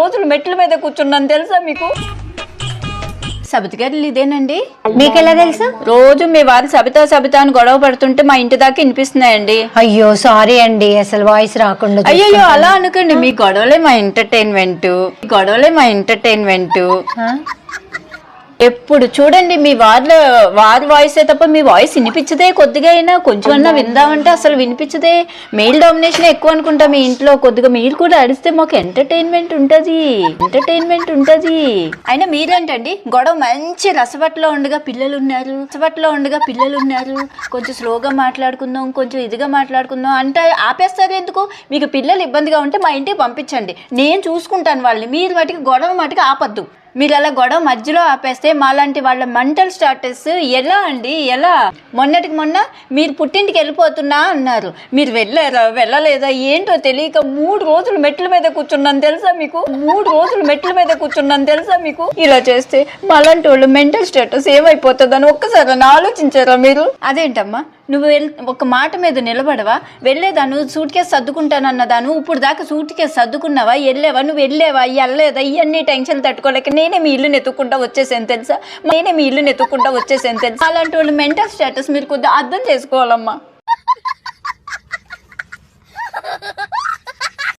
రోజులు మెట్ల మీద కూర్చున్నాను తెలుసా మీకు? సబిత గారు ఇదేనండి? మీకెలా తెలుసు? రోజు మీ వారు సబితా సబితా అని గొడవ పడుతుంటే మా ఇంటి దాకా వినిపిస్తున్నాయండి. అయ్యో సారీ అండి అసలు వాయిస్ రాకుండా అయ్యో అలా అనకండి మీ గొడవలే మా ఎంటర్టైన్మెంట్ గొడవలే మా ఎంటర్టైన్మెంట్? ఎప్పుడు చూడండి మీ వారిలో వారి వాయిస్ తప్ప మీ వాయిస్ వినిపించదే కొద్దిగా అయినా. కొంచెం అన్నా విందామంటే అసలు వినిపించదే. మెయిల్ డామినేషన్ ఎక్కువ అనుకుంటా మీ ఇంట్లో. కొద్దిగా మీరు కూడా అడిస్తే మాకు ఎంటర్టైన్మెంట్ ఉంటది. ఎంటర్టైన్మెంట్ ఉంటది. అయినా మీరేంటండి? గొడవ మంచి రసబట్లో ఉండగా పిల్లలు ఉన్నారు రసబట్లో ఉండగా పిల్లలు ఉన్నారు కొంచెం స్లోగా మాట్లాడుకుందాం కొంచెం ఇదిగా మాట్లాడుకుందాం అంటే ఆపేస్తారు ఎందుకు? మీకు పిల్లలు ఇబ్బందిగా ఉంటే మా ఇంటికి పంపించండి. నేను చూసుకుంటాను వాళ్ళని. మీరు వాటికి గొడవ మటుకు ఆపద్దు. మీరు అలా గొడవ మధ్యలో ఆపేస్తే మాలాంటి వాళ్ళ మెంటల్ స్టాటస్ ఎలా అండి? ఎలా? మొన్నటికి మొన్న మీరు పుట్టింటికి వెళ్ళిపోతున్నా అన్నారు. మీరు వెళ్ళారా? వెళ్ళలేదా? ఏంటో తెలియక మూడు రోజులు మెట్ల మీద కూర్చున్నాను తెలుసా మీకు? మూడు రోజులు మెట్ల మీద కూర్చున్నాను తెలుసా మీకు? ఇలా చేస్తే మాలాంటి వాళ్ళు మెంటల్ స్టేటస్ ఏమైపోతుందని ఒక్కసారి ఆలోచించారా మీరు? అదేంటమ్మా? నువ్వు వెళ్ ఒక మాట మీద నిలబడవా? వెళ్ళేదాను సూట్ కేసు సర్దుకుంటానన్నదాను. ఇప్పుడు దాకా సూట్ కేసు సర్దుకున్నావా? వెళ్ళావా? నువ్వు వెళ్ళావా? వెళ్ళలేదా ఇవన్నీ టెన్షన్ తట్టుకోలేక నేనే మీ ఇల్లు నెత్తుకుంటా వచ్చేసాను తెలుసా? నేనే మీ ఇల్లు నెత్తుకుంటా వచ్చేసాను తెలుసా? అలాంటి వాళ్ళు మెంటల్ స్టేటస్ మీరు కొద్దిగా అర్థం చేసుకోవాలమ్మా.